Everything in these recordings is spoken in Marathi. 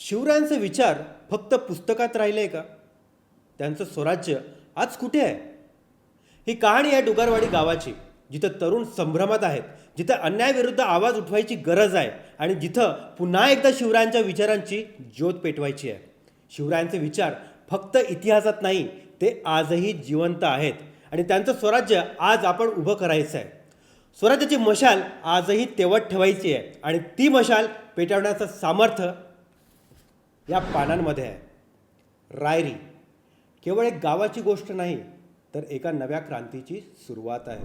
शिवरायांचे विचार फक्त पुस्तकात राहिले का? त्यांचं स्वराज्य आज कुठे आहे? ही कहाणी आहे डुगारवाडी गावाची जिथं तरुण संभ्रमात आहेत जिथं अन्यायाविरुद्ध आवाज उठवायची गरज आहे आणि जिथं पुन्हा एकदा शिवरायांच्या विचारांची ज्योत पेटवायची आहे. शिवरायांचे विचार फक्त इतिहासात नाही ते आजही जिवंत आहेत आणि त्यांचं स्वराज्य आज आपण उभं करायचं आहे. स्वराज्याची मशाल आजही तेवत ठेवायची आहे आणि ती मशाल पेटवण्याचं सामर्थ्य या पानांमध्ये आहे. रायरी. केवळ एक गावाची गोष्ट नाही तर एका नव्या क्रांतीची सुरुवात आहे.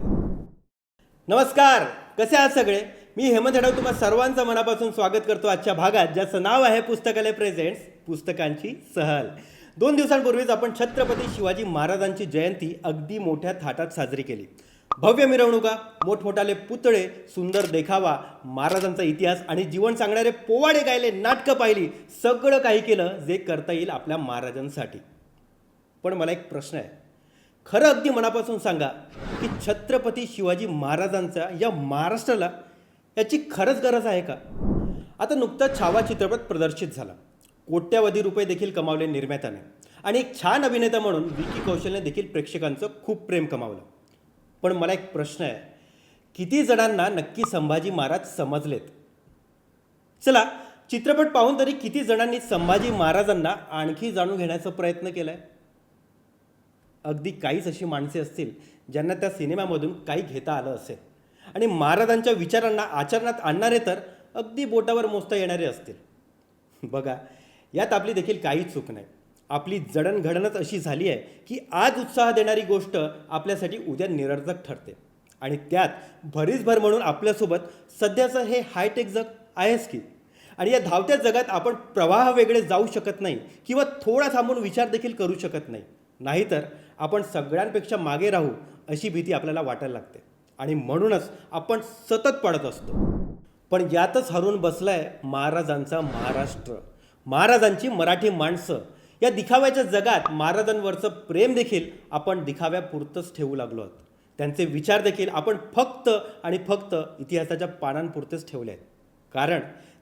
नमस्कार. कसे आहात सगळे? मी हेमंत हेडव तुम्हाला सर्वांचं मनापासून स्वागत करतो आजच्या भागात ज्याचं नाव आहे पुस्तकालय प्रेझेंट्स पुस्तकांची सहल. दोन दिवसांपूर्वीच आपण छत्रपती शिवाजी महाराजांची जयंती अगदी मोठ्या थाटात साजरी केली. भव्य मिरवणुका मोठमोठाले पुतळे सुंदर देखावा महाराजांचा इतिहास आणि जीवन सांगणारे पोवाडे गायले नाटकं पाहिली सगळं काही केलं जे करता येईल आपल्या महाराजांसाठी. पण मला एक प्रश्न आहे. खरं अगदी मनापासून सांगा की छत्रपती शिवाजी महाराजांचा या महाराष्ट्राला याची खरंच गरज आहे का? आता नुकताच छावा चित्रपट प्रदर्शित झाला. कोट्यावधी रुपये देखील कमावले निर्मात्याने. आणि एक छान अभिनेता म्हणून विकी कौशलने देखील प्रेक्षकांचं खूप प्रेम कमावलं. पण मला एक प्रश्न आहे. किती जणांना नक्की संभाजी महाराज समजलेत? चला चित्रपट पाहून तरी किती जणांनी संभाजी महाराजांना आणखी जाणून घेण्याचा प्रयत्न केलाय? अगदी काहीच अशी माणसे असतील ज्यांना त्या सिनेमामधून काही घेता आलं असेल. आणि महाराजांच्या विचारांना आचरणात आणणारे तर अगदी बोटावर मोजता येणारे असतील. बघा यात आपली देखील काहीच चूक नाही. आपली जडणघडणच अशी झाली आहे की आज उत्साह देणारी गोष्ट आपल्यासाठी उद्या निरर्थक ठरते. आणि त्यात भरीसभर म्हणून आपल्यासोबत सध्याचं हे हायटेक जग आहेच की? आणि या धावत्या जगात आपण प्रवाह वेगळे जाऊ शकत नाही किंवा थोडा थांबून विचार देखील करू शकत नाही. नाहीतर आपण सगळ्यांपेक्षा मागे राहू अशी भीती आपल्याला वाटायला लागते. आणि म्हणूनच आपण सतत पडत असतो. पण यातच हरून बसलाय महाराजांचा महाराष्ट्र. महाराजांची मराठी माणसं. या दिखाव्याच्या जगात महाराजांवरचं प्रेम देखील आपण दिखाव्यापुरतंच ठेवू लागलो आहोत. त्यांचे विचार देखील आपण फक्त आणि फक्त इतिहासाच्या पानांपुरतेच ठेवले आहेत. कारण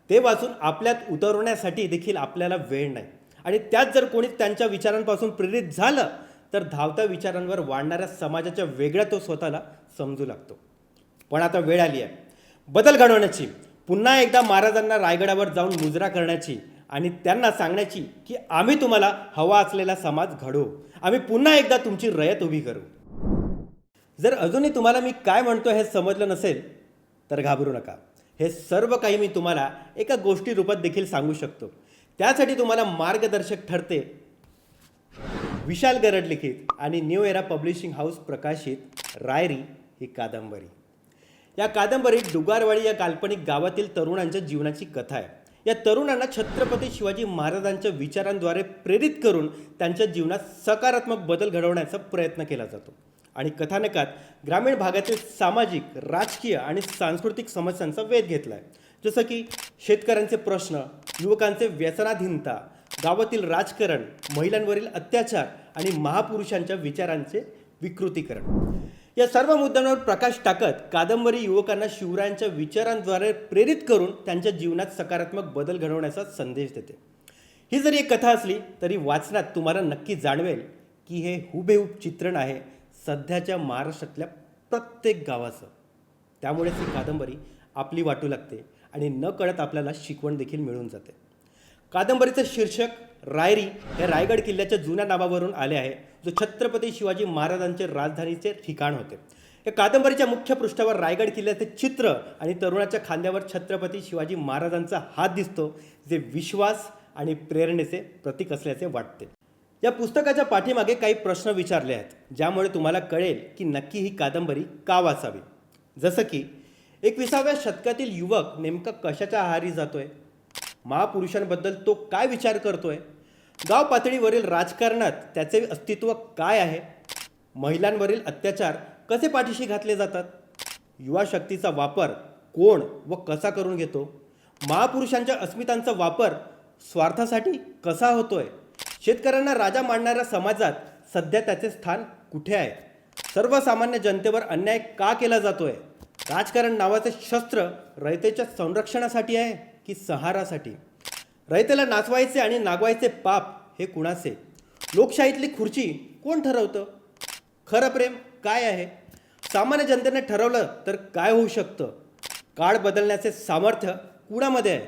ते वाचून आपल्यात उतरवण्यासाठी देखील आपल्याला वेळ नाही. आणि त्यात जर कोणी त्यांच्या विचारांपासून प्रेरित झालं तर धावत्या विचारांवर वाढणाऱ्या समाजाच्या वेगळ्या तो स्वतःला समजू लागतो. पण आता वेळ आली आहे. बदल घडवण्याची पुन्हा एकदा महाराजांना रायगडावर जाऊन मुजरा करण्याची आणि त्यांना सांगण्याची की आम्ही तुम्हाला हवा असलेला समाज घडवू. आम्ही पुन्हा एकदा तुमची रयत उभी करू. जर अजूनही तुम्हाला मी काय म्हणतो हे समजलं नसेल तर घाबरू नका. हे सर्व काही मी तुम्हाला एका गोष्टी रूपात देखील सांगू शकतो. त्यासाठी तुम्हाला मार्गदर्शक ठरते विशाल गरड लिखित आणि न्यू एरा पब्लिशिंग हाऊस प्रकाशित रायरी ही कादंबरी. या कादंबरीत डुगारवाडी या काल्पनिक गावातील तरुणांच्या जीवनाची कथा आहे. या तरुणांना छत्रपती शिवाजी महाराजांच्या विचारांद्वारे प्रेरित करून त्यांच्या जीवनात सकारात्मक बदल घडवण्याचा प्रयत्न केला जातो. आणि कथानकात ग्रामीण भागातील सामाजिक राजकीय आणि सांस्कृतिक समस्यांचा वेध घेतला आहे जसं की शेतकऱ्यांचे प्रश्न युवकांचे व्यसनाधीनता गावातील राजकारण महिलांवरील अत्याचार आणि महापुरुषांच्या विचारांचे विकृतीकरण. या सर्व मुद्द्यांवर प्रकाश टाकत कादंबरी युवकांना शिवरायांच्या विचारांद्वारे प्रेरित करून त्यांच्या जीवनात सकारात्मक बदल घडवण्याचा संदेश देते. ही जरी एक कथा असली तरी वाचनात तुम्हाला नक्की जाणवेल की हे हुबेहूब चित्रण आहे सध्याच्या महाराष्ट्रातल्या प्रत्येक गावाचं. त्यामुळेच ही कादंबरी आपली वाटू लागते आणि न कळत आपल्याला शिकवण देखील मिळून जाते. कादंबरीचं शीर्षक रायरी हे रायगड किल्ल्याच्या जुन्या नावावरून आले आहे जो छत्रपती शिवाजी महाराजांचे राजधानीचे ठिकाण होते. या कादंबरीच्या मुख्य पृष्ठावर रायगड किल्ल्याचे चित्र आणि तरुणाच्या खांद्यावर छत्रपती शिवाजी महाराजांचा हात दिसतो जे विश्वास आणि प्रेरणेचे प्रतीक असल्याचे वाटते. या पुस्तकाच्या पाठीमागे काही प्रश्न विचारले आहेत ज्यामुळे तुम्हाला कळेल की नक्की ही कादंबरी का वाचावी. जसं की एकविसाव्या शतकातील युवक नेमका कशाच्या आहारी जातोय? महापुरुषांबद्दल तो काय विचार करतोय? गाव पातळीवरील राजकारणात त्याचे अस्तित्व काय आहे? महिलांवरील अत्याचार कसे पाठीशी घातले जातात? युवा शक्तीचा वापर कोण व कसा करून घेतो? महापुरुषांच्या अस्मितांचा वापर स्वार्थासाठी कसा होतोय? शेतकऱ्यांना राजा मानणाऱ्या समाजात सध्या त्याचे स्थान कुठे आहे? सर्वसामान्य जनतेवर अन्याय का केला जातोय? राजकारण नावाचे शस्त्र रयतेच्या संरक्षणासाठी आहे? की सहारासाठी. रयतेला नाचवायचे आणि नागवायचे पाप हे कुणाचे? लोकशाहीतली खुर्ची कोण ठरवतं? खरं प्रेम काय आहे? सामान्य जनतेने ठरवलं तर काय होऊ शकतं? काळ बदलण्याचे सामर्थ्य कुणामध्ये आहे?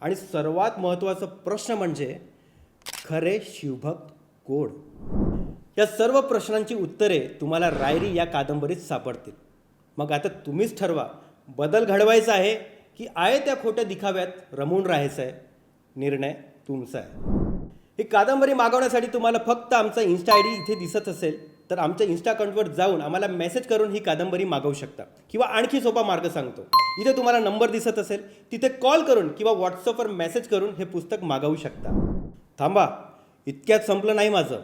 आणि सर्वात महत्त्वाचा प्रश्न म्हणजे खरे शिवभक्त कोण? या सर्व प्रश्नांची उत्तरे तुम्हाला रायरी या कादंबरीत सापडतील. मग आता तुम्हीच ठरवा बदल घडवायचा आहे की आहे त्या खोट्या दिखाव्यात रमून राहायचं आहे निर्णय तुमचा आहे. ही कादंबरी मागवण्यासाठी तुम्हाला फक्त आमचा इन्स्टा आय डी इथे दिसत असेल तर आमच्या इन्स्टा अकाउंटवर जाऊन आम्हाला मेसेज करून ही कादंबरी मागवू शकता. किंवा आणखी सोपा मार्ग सांगतो. इथे तुम्हाला नंबर दिसत असेल तिथे कॉल करून किंवा व्हॉट्सअपवर मेसेज करून हे पुस्तक मागवू शकता. थांबा इतक्यात संपलं नाही माझं.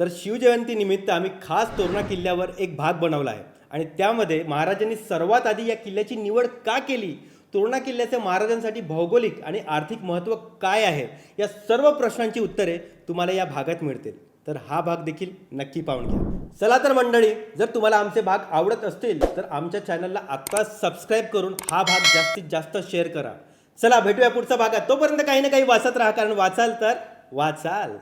तर शिवजयंतीनिमित्त आम्ही खास तोरणा किल्ल्यावर एक भाग बनवला आहे. आणि त्यामध्ये महाराजांनी सर्वात आधी या किल्ल्याची निवड का केली? तोरणा किल्ल्याचे महाराजांसाठी भौगोलिक आणि आर्थिक महत्त्व काय आहे? या सर्व प्रश्नांची उत्तरे तुम्हाला या भागात मिळतील. तर हा भाग देखील नक्की पाहून घ्या. चला तर मंडळी जर तुम्हाला आमचे भाग आवडत असतील तर आमच्या चॅनलला आत्ताच सबस्क्राईब करून हा भाग जास्तीत जास्त शेअर करा. चला भेटूया पुढचा भागात. तोपर्यंत काही ना काही वाचत राहा कारण वाचाल तर वाचाल.